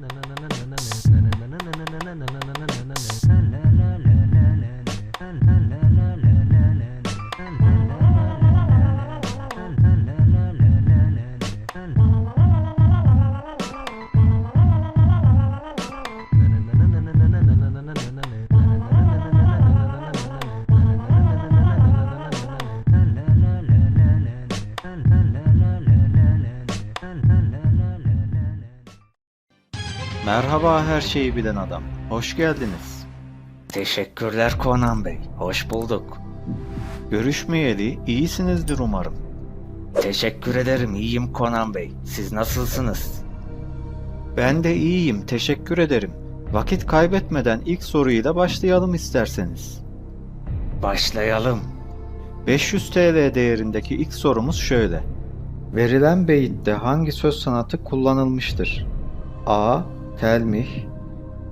na na na Merhaba her şeyi bilen adam. Hoş geldiniz. Teşekkürler Conan Bey. Hoş bulduk. Görüşmeyeli iyisinizdir umarım. Teşekkür ederim. İyiyim Conan Bey. Siz nasılsınız? Ben de iyiyim, teşekkür ederim. Vakit kaybetmeden ilk soruyla başlayalım isterseniz. Başlayalım. 500 TL değerindeki ilk sorumuz şöyle. Verilen beyitte hangi söz sanatı kullanılmıştır? A. Telmih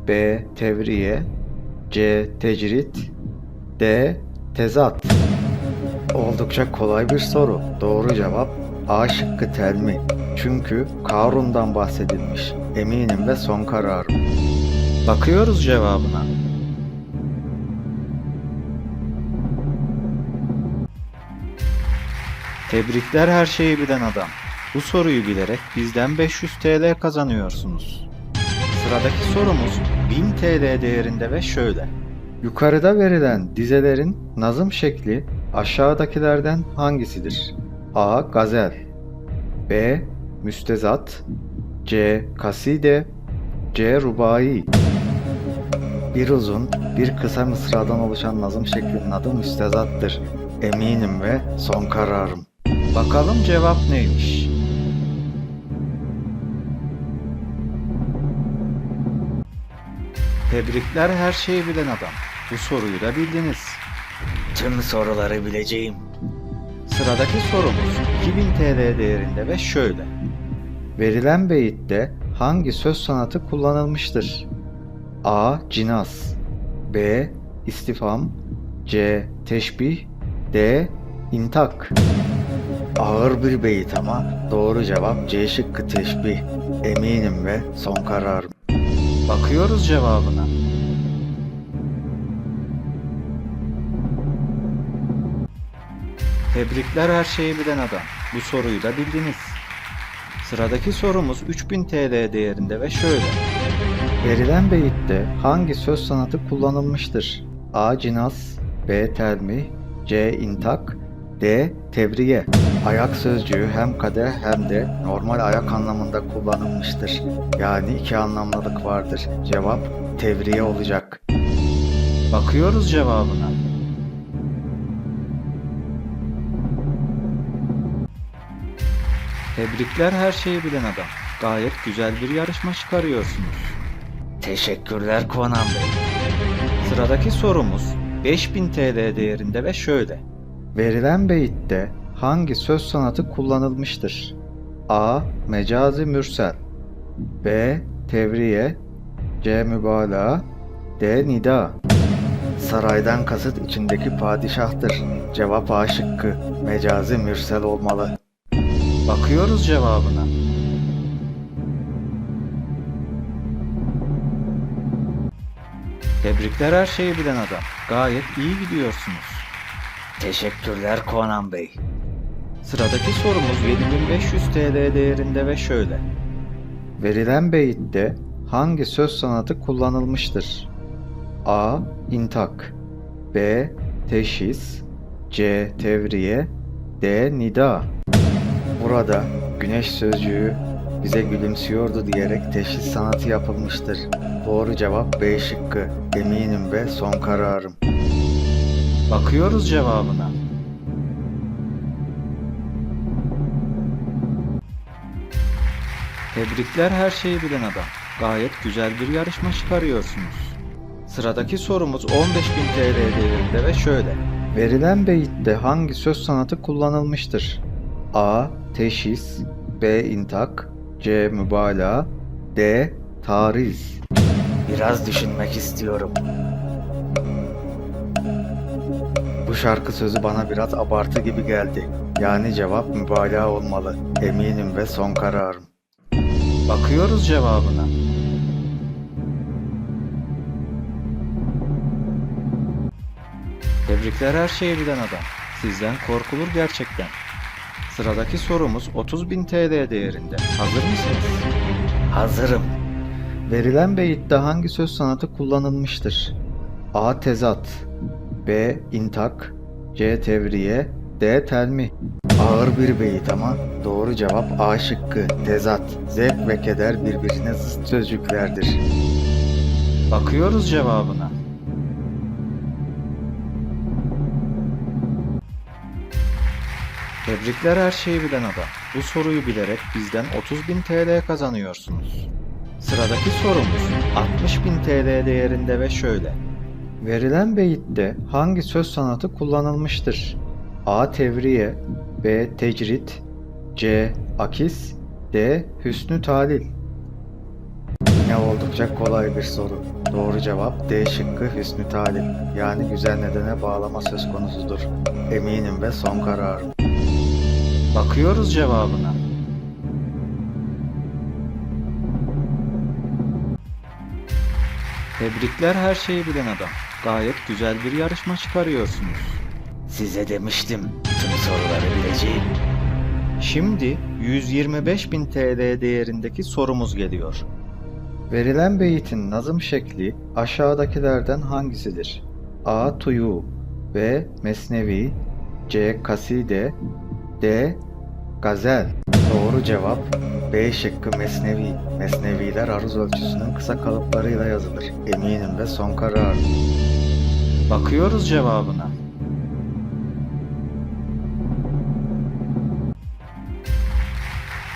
B. Tevriye C. Tecrit D. Tezat Oldukça kolay bir soru. Doğru cevap A şıkkı telmi. Çünkü Karun'dan bahsedilmiş. Eminim ve son kararım. Bakıyoruz cevabına. Tebrikler her şeyi bilen adam. Bu soruyu bilerek bizden 500 TL kazanıyorsunuz. Sıradaki sorumuz 1000 TL değerinde ve şöyle. Yukarıda verilen dizelerin nazım şekli aşağıdakilerden hangisidir? A. Gazel B. Müstezat C. Kaside C. Rubai Bir uzun, bir kısa mısradan oluşan nazım şeklinin adı müstezattır. Eminim ve son kararım. Bakalım cevap neymiş? Tebrikler her şeyi bilen adam. Bu soruyu da bildiniz. Tüm soruları bileceğim. Sıradaki sorumuz 2000 TL değerinde ve şöyle. Verilen beyitte hangi söz sanatı kullanılmıştır? A. Cinas B. İstifam C. Teşbih D. İntak Ağır bir beyit ama doğru cevap C şıkkı teşbih. Eminim ve son kararım. Bakıyoruz cevabına. Tebrikler her şeyi bilen adam. Bu soruyu da bildiniz. Sıradaki sorumuz 3000 TL değerinde ve şöyle. Verilen beyitte hangi söz sanatı kullanılmıştır? A. Cinas B. Telmih C. İntak D. Tevriye Ayak sözcüğü hem kadeh hem de normal ayak anlamında kullanılmıştır. Yani iki anlamlılık vardır. Cevap tevriye olacak. Bakıyoruz cevabına. Tebrikler her şeyi bilen adam. Gayet güzel bir yarışma çıkarıyorsunuz. Teşekkürler Conan Bey. Sıradaki sorumuz 5000 TL değerinde ve şöyle. Verilen beyitte hangi söz sanatı kullanılmıştır? A. Mecazi mürsel B. Tevriye C. Mübalağa D. Nida Saraydan kasıt içindeki padişahtır. Cevap A şıkkı. Mecazi mürsel olmalı. Bakıyoruz cevabına. Tebrikler her şeyi bilen adam. Gayet iyi gidiyorsunuz. Teşekkürler Conan Bey. Sıradaki sorumuz 7500 TL değerinde ve şöyle. Verilen beyitte hangi söz sanatı kullanılmıştır? A. İntak B. Teşhis C. Tevriye D. Nida Burada güneş sözcüğü bize gülümsüyordu diyerek teşhis sanatı yapılmıştır. Doğru cevap B şıkkı. Eminim ve son kararım. Bakıyoruz cevabına. Tebrikler her şeyi bilen adam. Gayet güzel bir yarışma çıkarıyorsunuz. Sıradaki sorumuz 15.000 TL değerinde ve şöyle. Verilen beyitte hangi söz sanatı kullanılmıştır? A teşhis, B intak, C mübalağa, D tariz. Biraz düşünmek istiyorum. Bu şarkı sözü bana biraz abartı gibi geldi. Yani cevap mübalağa olmalı. Eminim ve son kararım. Bakıyoruz cevabına. Tebrikler her şeyi bilen adam. Sizden korkulur gerçekten. Sıradaki sorumuz 30.000 TL değerinde. Hazır mısınız? Hazırım. Verilen beyitte hangi söz sanatı kullanılmıştır? A. Tezat B. İntak C. Tevriye D. Telmi Ağır bir beyit ama doğru cevap A şıkkı. Tezat. Zevk ve keder birbirine zıt sözcüklerdir. Bakıyoruz cevabına. Tebrikler her şeyi bilen adam. Bu soruyu bilerek bizden 30.000 TL kazanıyorsunuz. Sıradaki sorumuz 60.000 TL değerinde ve şöyle. Verilen beyitte hangi söz sanatı kullanılmıştır? A. Tevriye B. Tecrit C. Akis D. Hüsnü Talil Yine oldukça kolay bir soru. Doğru cevap D şıkkı Hüsnü Talil. Yani güzel nedene bağlama söz konusudur. Eminim ve son kararım. Bakıyoruz cevabına. Tebrikler her şeyi bilen adam. Gayet güzel bir yarışma çıkarıyorsunuz. Size demiştim tüm soruları bileceğim. Şimdi 125.000 TL değerindeki sorumuz geliyor. Verilen beyitin nazım şekli aşağıdakilerden hangisidir? A. Tuyu B. Mesnevi C. Kaside D. Gazel Doğru cevap B şıkkı Mesnevi. Mesneviler aruz ölçüsünün kısa kalıplarıyla yazılır. Eminim ve son kararım. Bakıyoruz cevabına.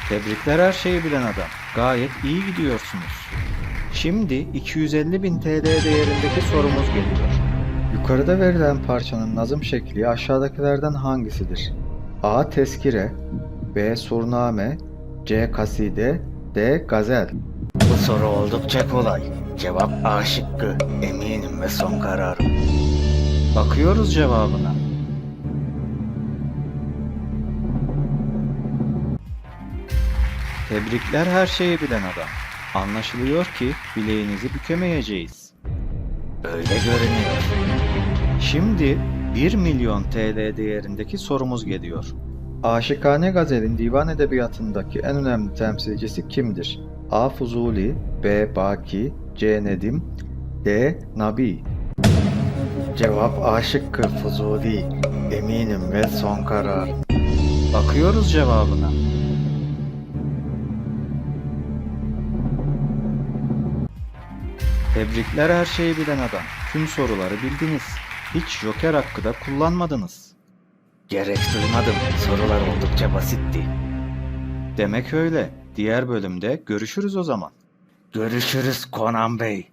Tebrikler her şeyi bilen adam. Gayet iyi gidiyorsunuz. Şimdi 250.000 TL değerindeki sorumuz geliyor. Yukarıda verilen parçanın nazım şekli aşağıdakilerden hangisidir? A. Teskire B. Surname C. Kaside D. Gazel Bu soru oldukça kolay. Cevap A şıkkı. Eminim ve son kararım. Bakıyoruz cevabına. Tebrikler her şeyi bilen adam. Anlaşılıyor ki bileğinizi bükemeyeceğiz. Öyle görünüyor. Şimdi 1 milyon TL değerindeki sorumuz geliyor. Aşıkane Gazel'in divan edebiyatındaki en önemli temsilcisi kimdir? A. Fuzuli B. Baki C. Nedim D. Nabi Cevap A şıkkı Fuzuli. Eminim ve son karar. Bakıyoruz cevabına. Tebrikler her şeyi bilen adam. Tüm soruları bildiniz. Hiç joker hakkı da kullanmadınız. Gerek duymadım. Sorular oldukça basitti. Demek öyle. Diğer bölümde görüşürüz o zaman. Görüşürüz Conan Bey.